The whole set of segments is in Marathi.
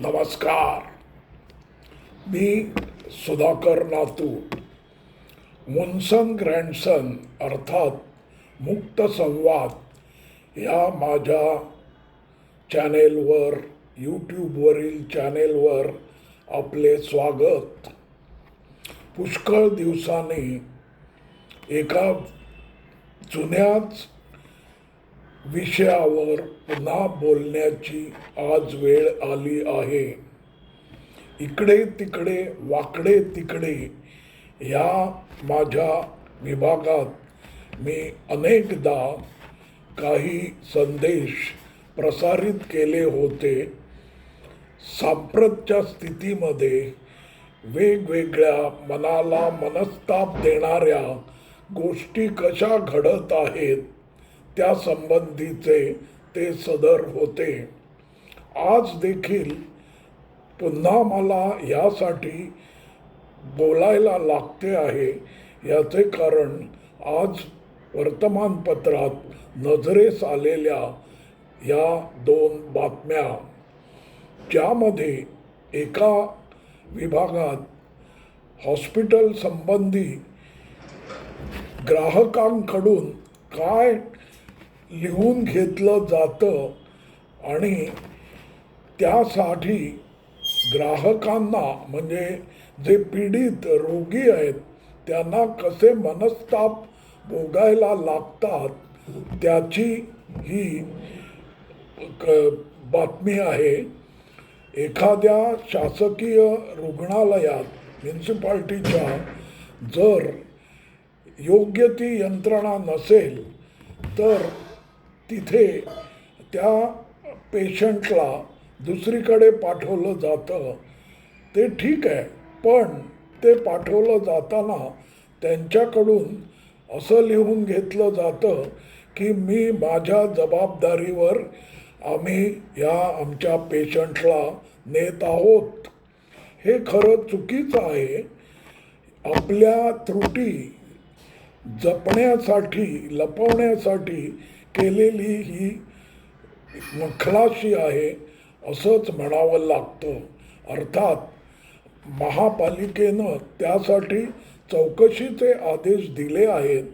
नमस्कार. मी सुधाकर नातू मुनसन ग्रँडसन अर्थात मुक्त संवाद या माझ्या चॅनेलवर यूट्यूबवरील चॅनेलवर आपले स्वागत. पुष्कळ दिवसांनी एका जुन्याच विषयावर पुन्हा बोलण्याची आज वेळ आली आहे. इकडे तिकडे वाकडे तिकडे या माझ्या विभागात मी अनेकदा काही संदेश प्रसारित केले होते. सांप्रतच्या स्थितीमध्ये वेगवेगळ्या मनाला मनस्ताप देणाऱ्या गोष्टी कशा घडत आहेत त्या संबंधीचे ते सदर होते. आज देखील पुन्हा मला यासाठी बोलायला लागते आहे. याचे कारण आज वर्तमानपत्रात नजरेस आलेल्या या दोन बातम्या. ज्यामध्ये एका विभागात हॉस्पिटल संबंधी ग्राहकांकडून काय लिहून घेतलं जातं आणि त्यासाठी ग्राहकांना म्हणजे जे पीडित रोगी आहेत त्यांना कसे मनस्ताप भोगायला लागतात त्याची ही क बातमी आहे. एखाद्या शासकीय रुग्णालयात म्युन्सिपाल्टीच्या जर योग्य ती यंत्रणा नसेल तर तिथे त्या पेशंटला दुसरीकडे पाठवलं जातं. ते ठीक आहे पण ते पाठवलं जाताना त्यांच्याकडून असं लिहून घेतलं जातं की मी माझ्या जबाबदारीवर आम्ही या आमच्या पेशंटला नेत आहोत. हे खरं चुकीचं आहे. आपल्या त्रुटी जपण्यासाठी लपवण्यासाठी केलेली ही खलाशी आहे असंच म्हणावं लागतं. अर्थात महापालिकेनं त्यासाठी चौकशीचे आदेश दिले आहेत.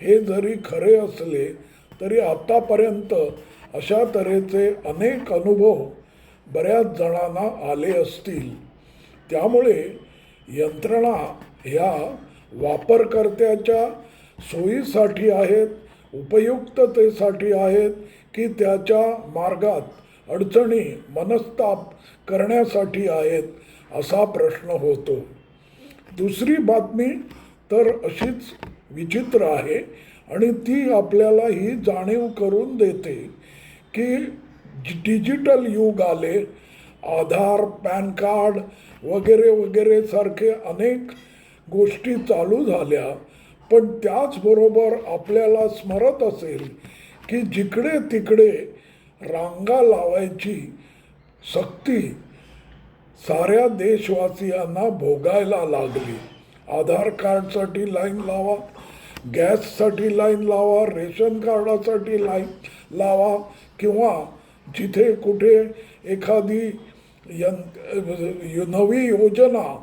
हे जरी खरे असले तरी आतापर्यंत अशा तऱ्हेचे अनेक अनुभव बऱ्याच जणांना आले असतील. त्यामुळे यंत्रणा ह्या वापरकर्त्याच्या सोयीसाठी आहेत. उपयुक्ततेसाठी आहेत की त्याच्या मार्गात अडचणी मनस्ताप करण्यासाठी आहेत असा प्रश्न होतो. दुसरी बातमी तर अशीच विचित्र आहे आणि ती आपल्याला ही जाणीव करून देते की डिजिटल युग आले आधार पॅन कार्ड वगैरे वगैरे सारखे अनेक गोष्टी चालू झाल्या. पण त्याचबरोबर आपल्याला स्मरत असेल की जिकडे तिकडे रांगा लावायची सक्ती साऱ्या देशवासियांना भोगायला लागली. आधार कार्डसाठी लाईन लावा गॅससाठी लाईन लावा रेशन कार्डासाठी लाईन लावा किंवा जिथे कुठे एखादी यं नवी योजना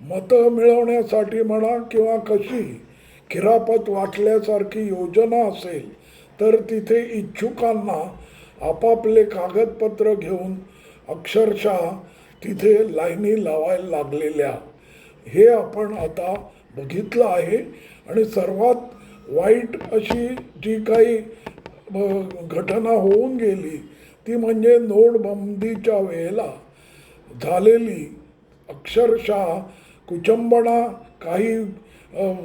मतं मिळवण्यासाठी म्हणा किंवा कशी खिरापत वाटल्यासारखी योजना असेल तर तिथे इच्छुकांना आपापले कागदपत्र घेऊन अक्षरशः तिथे लाईनी लावायला लागलेल्या. हे आपण आता बघितलं आहे आणि सर्वात वाईट अशी जी काही घटना होऊन गेली ती म्हणजे नोटबंदीच्या वेळेला झालेली अक्षरशः कुचंबणा काही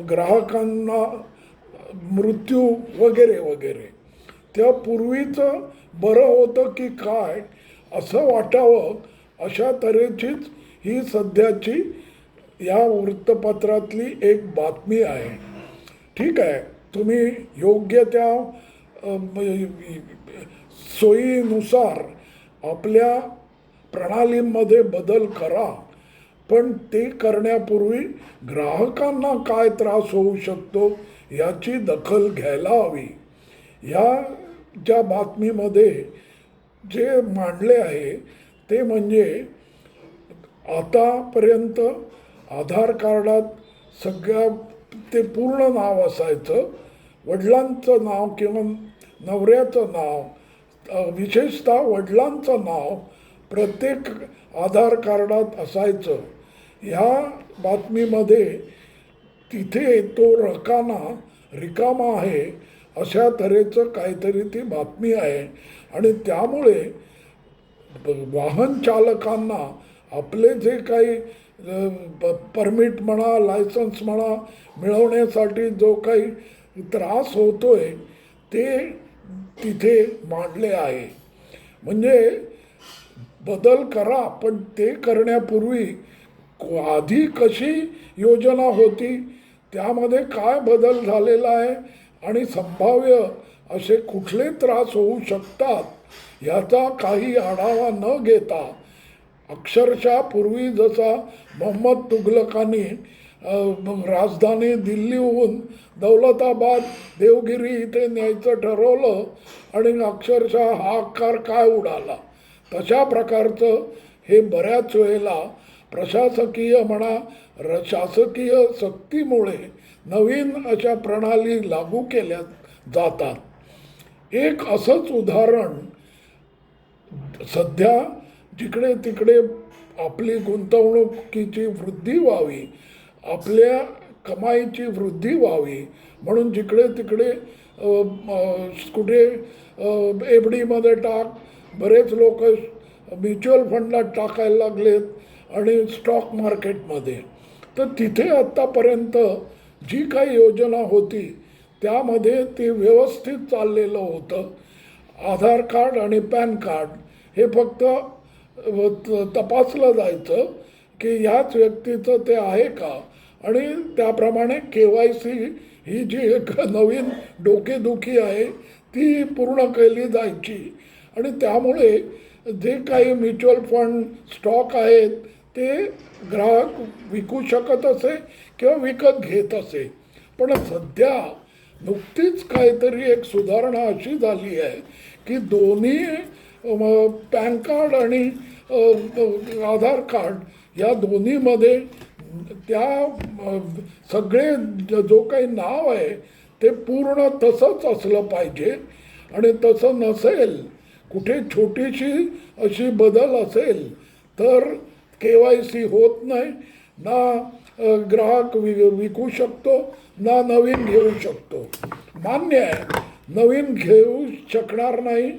ग्राहकांना मृत्यू वगैरे वगैरे. त्या पूर्वीचं बरं होतं की काय असं वाटावं अशा तऱ्हेचीच ही सध्याची या वृत्तपत्रातली एक बातमी आहे. ठीक आहे तुम्ही योग्य त्या सोयीनुसार आपल्या प्रणालीमध्ये बदल करा. पण ते करण्यापूर्वी ग्राहकांना काय त्रास होऊ शकतो याची दखल घ्यायला हवी. ह्या ज्या बातमीमध्ये जे मांडले आहे ते म्हणजे आतापर्यंत आधार कार्डात सगळ्या ते पूर्ण नाव असायचं. वडिलांचं नाव किंवा नवऱ्याचं नाव विशेषतः वडिलांचं नाव प्रत्येक आधार कार्डात असायचं. ह्या बातमीमध्ये तिथे तो रकाना रिकामा आहे अशा तऱ्हेचं काहीतरी ती बातमी आहे. आणि त्यामुळे वाहन चालकांना आपले जे काही परमिट म्हणा लायसन्स म्हणा मिळवण्यासाठी जो काही त्रास होतोय ते तिथे मांडले आहे. म्हणजे बदल करा पण ते करण्यापूर्वी आधी कशी योजना होती त्यामध्ये काय बदल झालेला आहे आणि संभाव्य असे कुठले त्रास होऊ शकतात याचा काही आढावा न घेता अक्षरशः पूर्वी जसा मोहम्मद तुघलकांनी राजधानी दिल्लीहून दौलताबाद देवगिरी इथे न्यायचं ठरवलं आणि अक्षरशः हा आकार काय उडाला? तशा प्रकारचं हे बऱ्याच वेळेला प्रशासकीय म्हणा र शासकीय सक्तीमुळे नवीन अशा प्रणाली लागू केल्या जातात. एक असंच उदाहरण सध्या जिकडे तिकडे आपली गुंतवणुकीची वृद्धी व्हावी आपल्या कमाईची वृद्धी व्हावी म्हणून जिकडे तिकडे कुठे एफ डीमध्ये टाक बरेच लोक म्युच्युअल फंडात टाकायला लागलेत आणि स्टॉक मार्केटमध्ये तर तिथे आत्तापर्यंत जी काही योजना होती त्यामध्ये ते व्यवस्थित चाललेलं होतं. आधार कार्ड आणि पॅन कार्ड हे फक्त त- तपासलं जायचं की ह्याच व्यक्तीचं ते आहे का? आणि त्याप्रमाणे के वाय सी ही जी एक नवीन डोकेदुखी आहे ती पूर्ण केली जायची. आणि त्यामुळे जे काही म्युच्युअल फंड स्टॉक आहेत ते ग्राहक विकू शकत असे किंवा विकत घेत असे. पण सध्या नुकतीच काहीतरी एक सुधारणा अशी झाली आहे की दोन्ही पॅन कार्ड आणि आधार कार्ड या दोन्हीमध्ये त्या सगळे जो काही नाव आहे ते पूर्ण तसंच असलं पाहिजे. आणि तसं नसेल कुठे छोटीशी अशी बदल असेल तर के वाय सी होत नाही ना ग्राहक वि विकू शकतो ना नवीन घेऊ शकतो. मान्य आहे नवीन घेऊ शकणार नाही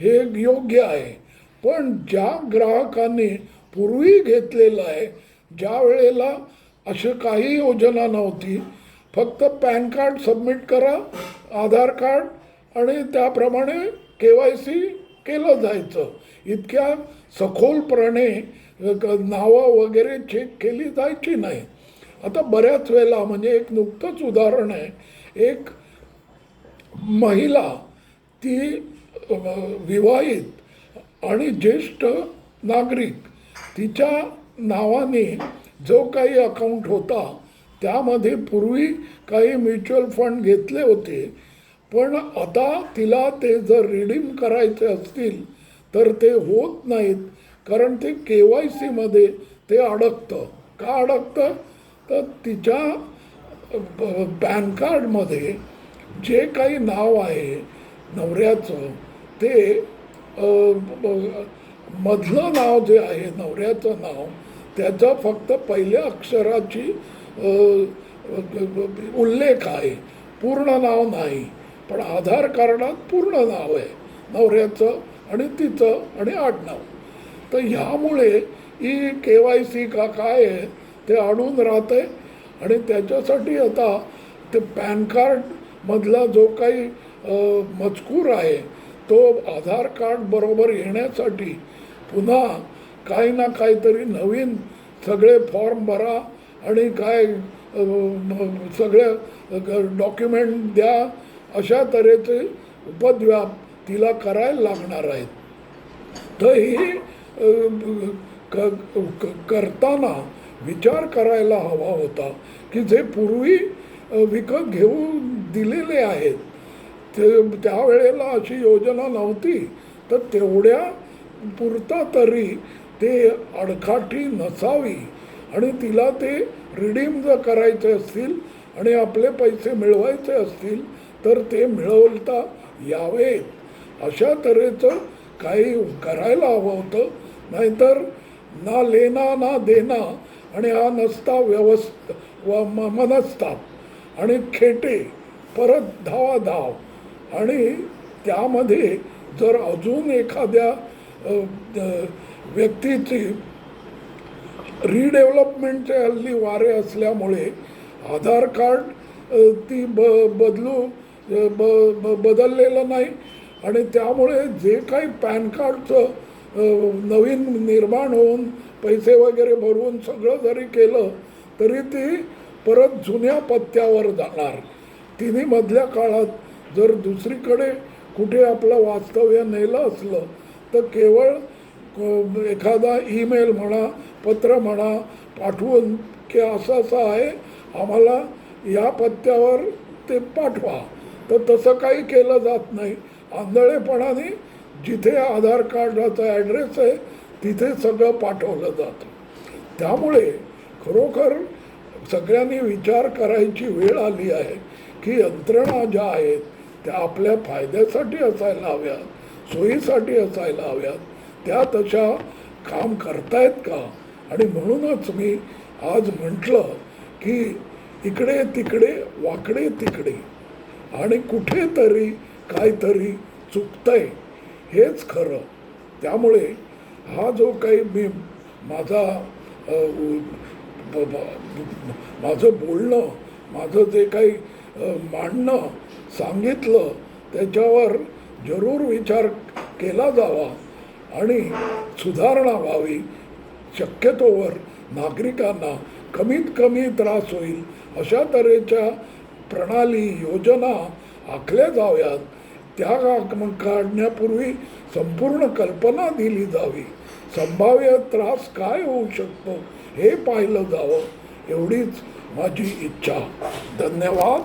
हे योग्य आहे. पण ज्या ग्राहकांनी पूर्वी घेतलेलं आहे ज्या वेळेला अशी काही योजना नव्हती फक्त पॅन कार्ड सबमिट करा आधार कार्ड आणि त्याप्रमाणे के वाय सी केलं जायचं. इतक्या सखोलपणे नावं वगैरे चेक केली जायची नाही. आता बऱ्याच वेळेला म्हणजे एक नुकतंच उदाहरण आहे. एक महिला ती विवाहित आणि ज्येष्ठ नागरिक तिच्या नावाने जो काही अकाउंट होता त्यामध्ये पूर्वी काही म्युच्युअल फंड घेतले होते. पण आता तिला ते जर रिडीम करायचे असतील तर ते होत नाहीत. कारण ते के वाय सीमध्ये ते अडकतं. का अडकतं? तर तिच्या पॅन कार्डमध्ये जे काही नाव आहे नवऱ्याचं ते मधलं नाव जे आहे नवऱ्याचं नाव त्याचा फक्त पहिल्या अक्षराची उल्लेख आहे. पूर्ण नाव नाही. पण आधार कार्डात पूर्ण नाव आहे. नवऱ्याचं आणि तिचं आणि आडनाव. तर ह्यामुळे ही के वाय सी का काय आहे ते अडून राहते आणि त्याच्यासाठी आता ते पॅन कार्डमधला जो काही मजकूर आहे तो आधार कार्ड बरोबर येण्यासाठी पुन्हा काही ना काहीतरी नवीन सगळे फॉर्म भरा आणि काय सगळे डॉक्युमेंट द्या अशा तऱ्हेचे उपद्व्याप तिला करायला लागणार आहेत. तर ही करताना विचार करायला हवा होता की जे पूर्वी विकत घेऊन दिलेले आहेत ते त्यावेळेला अशी योजना नव्हती. तर तेवढ्या पुरता तरी ते अडकाठी नसावी आणि तिला ते रिडीम जर करायचे असतील आणि आपले पैसे मिळवायचे असतील तर ते मिळवता यावेत. अशा तऱ्हेचं काही करायला हवं होतं. नाहीतर ना लेना ना देना आणि हा नसता व्यवस्थ व म- मनस्ताप. आणि खेटे परत धावा धाव आणि त्यामध्ये जर अजून एखाद्या व्यक्तीची रिडेव्हलपमेंटचे हल्ली वारे असल्यामुळे आधार कार्ड ती ब बदलू ब ब बदललेलं नाही. आणि त्यामुळे जे काही पॅन कार्डचं नवीन निर्माण होऊन पैसे वगैरे भरवून सगळं जरी केलं तरी ती परत जुन्या पत्त्यावर जाणार. तिन्ही मधल्या काळात जर दुसरीकडे कुठे आपलं वास्तव्य नेलं असलं तर केवळ एखादा ईमेल म्हणा पत्र म्हणा पाठवून की असं असं आहे आम्हाला या पत्त्यावर ते पाठवा. तर तसं काही केलं जात नाही. आंधळेपणाने जिथे आधार कार्डाचा ॲड्रेस आहे तिथे सगळं पाठवलं जातं. त्यामुळे खरोखर सगळ्यांनी विचार करायची वेळ आली आहे की यंत्रणा ज्या आहेत त्या आपल्या फायद्यासाठी असायला हव्यात सोयीसाठी असायला हव्यात त्या तशा काम करतायत का? आणि म्हणूनच मी आज म्हटलं की इकडे तिकडे वाकडे तिकडे आणि कुठेतरी काहीतरी चुकतंय. हेच खरं. त्यामुळे हा जो काही मी माझा माझं बोलणं माझं जे काही मांडणं सांगितलं त्याच्यावर जरूर विचार केला जावा आणि सुधारणा व्हावी. शक्यतोवर नागरिकांना कमीत कमी त्रास होईल. अशा तऱ्हेच्या प्रणाली योजना आखल्या जाव्यात. त्या का- काढण्यापूर्वी संपूर्ण कल्पना दिली जावी. संभाव्य त्रास काय होऊ शकतो हे पाहिलं जावं एवढीच माझी इच्छा. धन्यवाद.